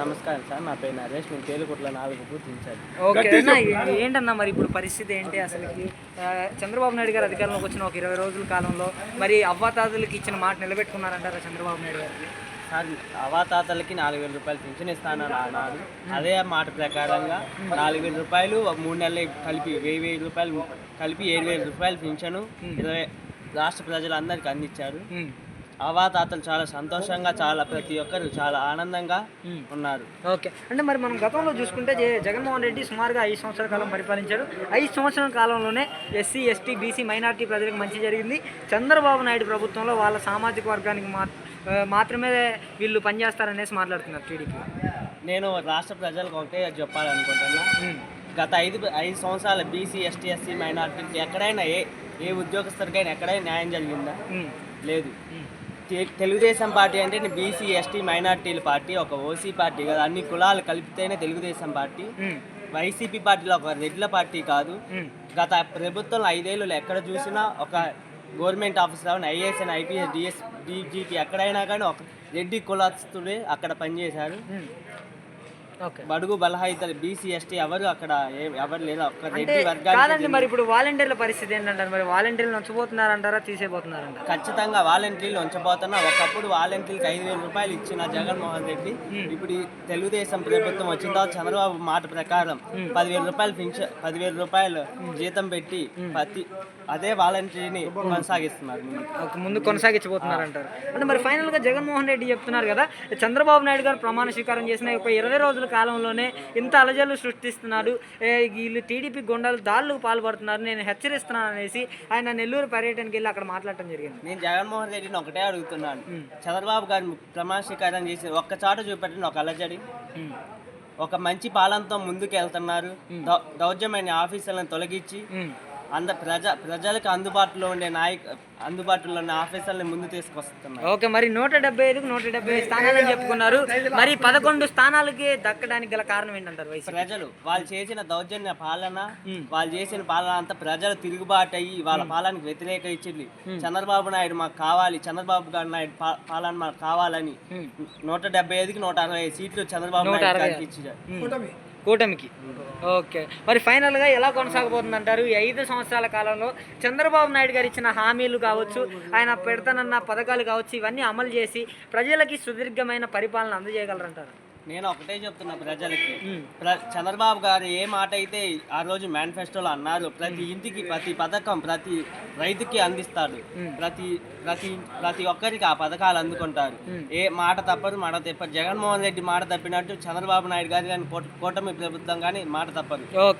నమస్కారం సార్ నా పేరు నరేష్ నేను తేలుకుట్ల నాలుగు పూర్తించాలి. ఓకే ఏంటన్నా మరి ఇప్పుడు పరిస్థితి ఏంటి అసలుకి? చంద్రబాబు నాయుడు గారు అధికారంలోకి వచ్చిన ఒక ఇరవై రోజుల కాలంలో మరి అవ్వాతాతలకి ఇచ్చిన మాట నిలబెట్టుకున్నారంటారా చంద్రబాబు నాయుడు గారు? సార్ అవాతాతలకి నాలుగు వేల రూపాయలు పింఛన్ ఇస్తానని అన్నారు అదే మాట ప్రకారంగా నాలుగు వేల రూపాయలు ఒక మూడు నెలలు కలిపి వెయ్యి వెయ్యి రూపాయలు కలిపి ఏడు వేల రూపాయలు పింఛను ఇరవై రాష్ట్ర ప్రజలందరికీ అందించారు. అవాతాతలు చాలా సంతోషంగా చాలా ప్రతి ఒక్కరు చాలా ఆనందంగా ఉన్నారు. ఓకే. అంటే మరి మనం గతంలో చూసుకుంటే జగన్మోహన్ రెడ్డి సుమారుగా ఐదు సంవత్సరాల కాలం పరిపాలించారు ఐదు సంవత్సరాల కాలంలోనే ఎస్సీ ఎస్టీ బీసీ మైనార్టీ ప్రజలకు మంచి జరిగింది. చంద్రబాబు నాయుడు ప్రభుత్వంలో వాళ్ళ సామాజిక వర్గానికి మాత్రమే వీళ్ళు పనిచేస్తారనేసి మాట్లాడుతున్నారు టీడీపీ. నేను రాష్ట్ర ప్రజలకు ఒకటే చెప్పాలనుకుంటున్నా. గత ఐదు ఐదు సంవత్సరాల బీసీ ఎస్టీ ఎస్సీ మైనార్టీకి ఎక్కడైనా ఏ ఏ ఉద్యోగస్తుడికైనా ఎక్కడైనా న్యాయం జరిగిందా? లేదు. తెలుగుదేశం పార్టీ అంటే బీసీ ఎస్టీ మైనార్టీల పార్టీ ఒక ఓసీ పార్టీ కదా. అన్ని కులాలు కలిపితేనే తెలుగుదేశం పార్టీ. వైసీపీ పార్టీలో ఒక రెడ్ల పార్టీ కాదు. గత ప్రభుత్వంలో ఐదేళ్ళు ఎక్కడ చూసినా ఒక government officer IAS and IPS DS DGP ఎక్కడైనా కానీ ఒక రెడ్డి కులస్తుడే అక్కడ పనిచేశారు బడుగు బలహీతలు బీసీ ఎస్టీ ఎవరు అక్కడ ఎవరు లేరు ఒక్క రెడ్డి కాదండి మరి ఇప్పుడు వాలంటీర్ల పరిస్థితి ఏంటంటారు? మరి వాలంటీర్లు నచ్చబోతున్నారంటారా తీసేపోతున్నారంటారా ఖచ్చితంగా వాలంటీర్లు ఉంచబోతున్నా. ఒకప్పుడు వాలంటీర్కి ఐదు వేల రూపాయలు ఇచ్చిన జగన్మోహన్ రెడ్డి ఇప్పుడు ఈ తెలుగుదేశం ప్రభుత్వం వచ్చిన తర్వాత చంద్రబాబు మాట ప్రకారం పదివేల రూపాయలు పెంచ పదివేల రూపాయలు జీతం పెట్టి ప్రతి అదే వాలంటీర్ని కొనసాగిస్తున్నారు ముందు. ఒక ముందు కొనసాగించబోతున్నారంటారు. అంటే మరి ఫైనల్గా జగన్మోహన్ రెడ్డి చెప్తున్నారు కదా చంద్రబాబు నాయుడు గారు ప్రమాణ స్వీకారం చేసిన ఒక ఇరవై రోజుల కాలంలోనే ఇంత అలజడులు సృష్టిస్తున్నాడు. వీళ్ళు టీడీపీ గుండాలు దాడులకు పాల్పడుతున్నారు. నేను హెచ్చరిస్తున్నాను అనేసి ఆయన నెల్లూరు పర్యటనకి వెళ్ళి అక్కడ మాట్లాడటం జరిగింది. నేను జగన్మోహన్ రెడ్డిని ఒకటే అడుగుతున్నాను. చంద్రబాబు గారు ప్రమాణ స్వీకారం చేసి ఒక్క చాట చూపెట్టిన ఒక అలజడి. ఒక మంచి పాలనతో ముందుకు వెళ్తున్నారు దౌ- దౌర్జన్యమైన ఆఫీసులను తొలగించి అంద ప్రజ ప్రజలకు అందుబాటులో ఉండే నాయక అందుబాటులో ఉన్న ఆఫీసర్లను ముందు తీసుకొస్తున్నారు ఓకే మరి నూట డెబ్బై ఐదుకు నూట డెబ్బై ఐదు స్థానాలని చెప్పుకున్నారు. మరి పదకొండు స్థానాలకి దక్కడానికి గల కారణం ఏంటంటారు ప్రజలు వాళ్ళు చేసిన దౌర్జన్య పాలన వాళ్ళు చేసిన పాలన అంతా ప్రజలు తిరుగుబాటు అయ్యి వాళ్ళ పాలనకు వ్యతిరేక ఇచ్చింది. చంద్రబాబు నాయుడు మాకు కావాలి చంద్రబాబు గారు నాయుడు పాలన మాకు కావాలని నూట డెబ్బై ఐదుకి నూట అరవై ఐదు సీట్లు చంద్రబాబు నాయుడు ఇచ్చారు. కూటమికి. ఓకే. మరి ఫైనల్గా ఎలా కొనసాగబోతుంది అంటారు ఈ ఐదు సంవత్సరాల కాలంలో చంద్రబాబు నాయుడు గారు ఇచ్చిన హామీలు కావచ్చు ఆయన పెడతానన్న పథకాలు కావచ్చు ఇవన్నీ అమలు చేసి ప్రజలకి సుదీర్ఘమైన పరిపాలన అందజేయగలరంటారు? నేను ఒకటే చెప్తున్నా ప్రజలకి. ప్ర- చంద్రబాబు గారు ఏ మాట అయితే ఆ రోజు మేనిఫెస్టోలో అన్నారు ప్రతి ఇంటికి ప్రతి పథకం ప్రతి రైతుకి అందిస్తాడు ప్రతి ప్రతి ప్రతి ఒక్కరికి ఆ పథకాలు అందుకుంటారు. ఏ మాట తప్పరు మాట తప్పరు. జగన్మోహన్ రెడ్డి మాట తప్పినట్టు చంద్రబాబు నాయుడు గారు కానీ కూటమి ప్రభుత్వం కానీ మాట తప్పరు.